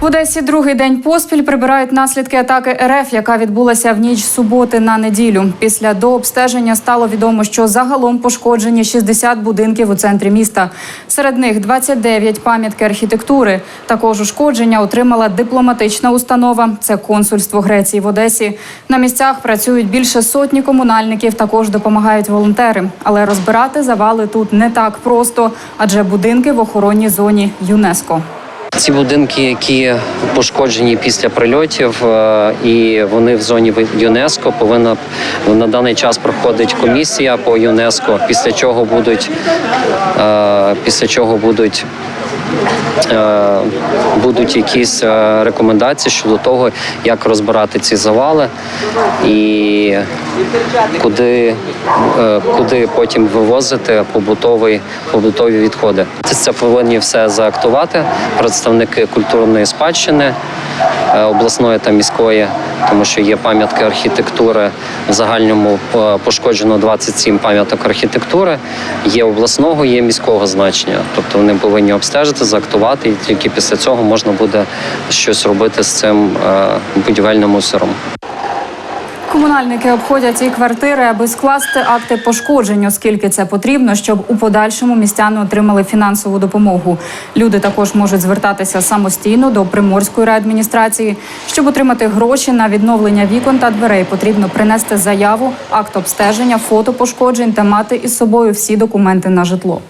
В Одесі другий день поспіль прибирають наслідки атаки РФ, яка відбулася в ніч суботи на неділю. Після дообстеження стало відомо, що загалом пошкоджені 60 будинків у центрі міста. Серед них 29 пам'ятки архітектури. Також ушкодження отримала дипломатична установа. Це консульство Греції в Одесі. На місцях працюють більше сотні комунальників. Також допомагають волонтери. Але розбирати завали тут не так просто, адже будинки в охоронній зоні ЮНЕСКО. Ці будинки, які пошкоджені після прильотів, е, і вони в зоні ЮНЕСКО, повинна на даний час проходить комісія по ЮНЕСКО, після чого будуть е, після чого будуть. Е, Будуть якісь е, рекомендації щодо того, як розбирати ці завали і куди, е, куди потім вивозити побутові, побутові відходи. Це, повинні все заактувати представники культурної спадщини обласної та міської, тому що є пам'ятки архітектури. В загальному е, пошкоджено 27 пам'яток архітектури. Є обласного, є міського значення. Тобто вони повинні обстежити, заактувати, і тільки після цього можна буде щось робити з цим е, будівельним мусором. Комунальники обходять ці квартири, аби скласти акти пошкоджень, оскільки це потрібно, щоб у подальшому містяни отримали фінансову допомогу. Люди також можуть звертатися самостійно до приморської райадміністрації. Щоб отримати гроші на відновлення вікон та дверей, потрібно принести заяву, акт обстеження, фото пошкоджень та мати із собою всі документи на житло.